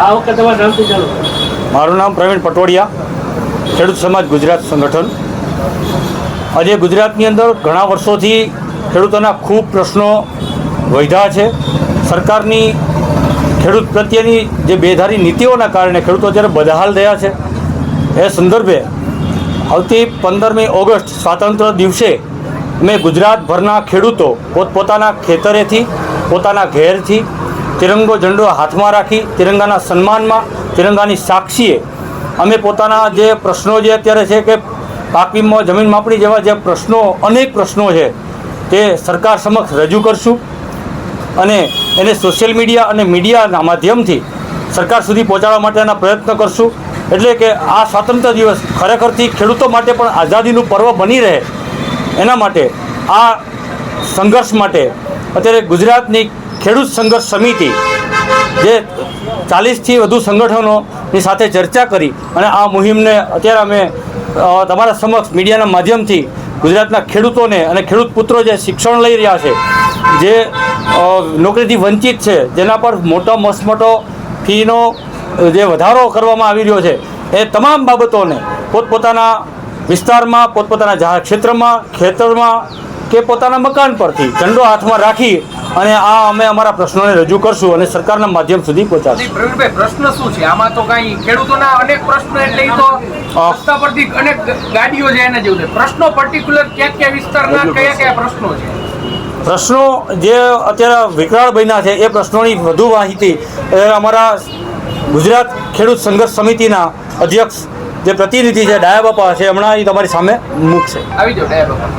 આ વખતે તમારા મારું નામ પ્રવીણ પટોડિયા ખેડૂત સમાજ ગુજરાત સંગઠન. આજે ગુજરાતની અંદર ઘણા વર્ષોથી ખેડૂતોના ખૂબ પ્રશ્નો વધ્યા છે. સરકારની ખેડૂત પ્રત્યેની જે બેધારી નીતિઓના કારણે ખેડૂતો જ્યારે બદહાલ થયા છે. એ સંદર્ભે આવતી પંદરમી ઓગસ્ટ સ્વાતંત્ર્ય દિવસે મેં ગુજરાતભરના ખેડૂતો પોતપોતાના ખેતરેથી, પોતાના ઘેરથી તિરંગો ઝંડો હાથમાં રાખી તિરંગાના સન્માનમાં તિરંગાની સાક્ષીએ અમે પોતાના જે પ્રશ્નો જે અત્યારે છે કે પાક વીમો જમીન માપણી જેવા જે પ્રશ્નો, અનેક પ્રશ્નો છે, તે સરકાર સમક્ષ રજૂ કરશું અને એને સોશિયલ મીડિયા અને મીડિયાના માધ્યમથી સરકાર સુધી પહોંચાડવા માટેના પ્રયત્ન કરશું. એટલે કે આ સ્વાતંત્ર્ય દિવસ ખરેખરથી ખેડૂતો માટે પણ આઝાદીનું પર્વ બની રહે. એના માટે આ સંઘર્ષ માટે અત્યારે ગુજરાતની ખેડૂત સંઘર્ષ સમિતિ જે ચાલીસથી વધુ સંગઠનોની સાથે ચર્ચા કરી અને આ મુહિમને અત્યારે અમે તમારા સમક્ષ મીડિયાના માધ્યમથી ગુજરાતના ખેડૂતોને અને ખેડૂત પુત્રો જે શિક્ષણ લઈ રહ્યા છે, જે નોકરીથી વંચિત છે, જેના પર મોટો મસમોટો ફીનો જે વધારો કરવામાં આવી રહ્યો છે, એ તમામ બાબતોને પોતપોતાના વિસ્તારમાં, પોતપોતાના ક્ષેત્રમાં, ખેતરમાં કે પોતાના મકાન પરથી ઝંડો હાથમાં રાખી અને આ અમે અમારા પ્રશ્નોને રજૂ કરશું અને સરકારના માધ્યમ સુધી પહોંચાડશું. પ્રવીણભાઈ પ્રશ્ન શું છે? આમાં તો કઈ ખેડૂતોના અનેક પ્રશ્નો એટલે તો રસ્તા પરથી અનેક ગાડીઓ છે એના જેવું છે. પ્રશ્નો પર્ટિક્યુલર ક્યાં ક્યાં વિસ્તારના કયા કયા પ્રશ્નો છે? પ્રશ્નો જે અત્યારે વિકરાળ બન્યા છે એ પ્રશ્નોની વધુ માહિતી અમારા ગુજરાત ખેડૂત સંઘર્ષ સમિતિના અધ્યક્ષ જે પ્રતિનિધિ છે ડાયા બાપા છે હમણાં એ તમારી સામે મૂકશે. આવી જાઓ ડાયા બાપા.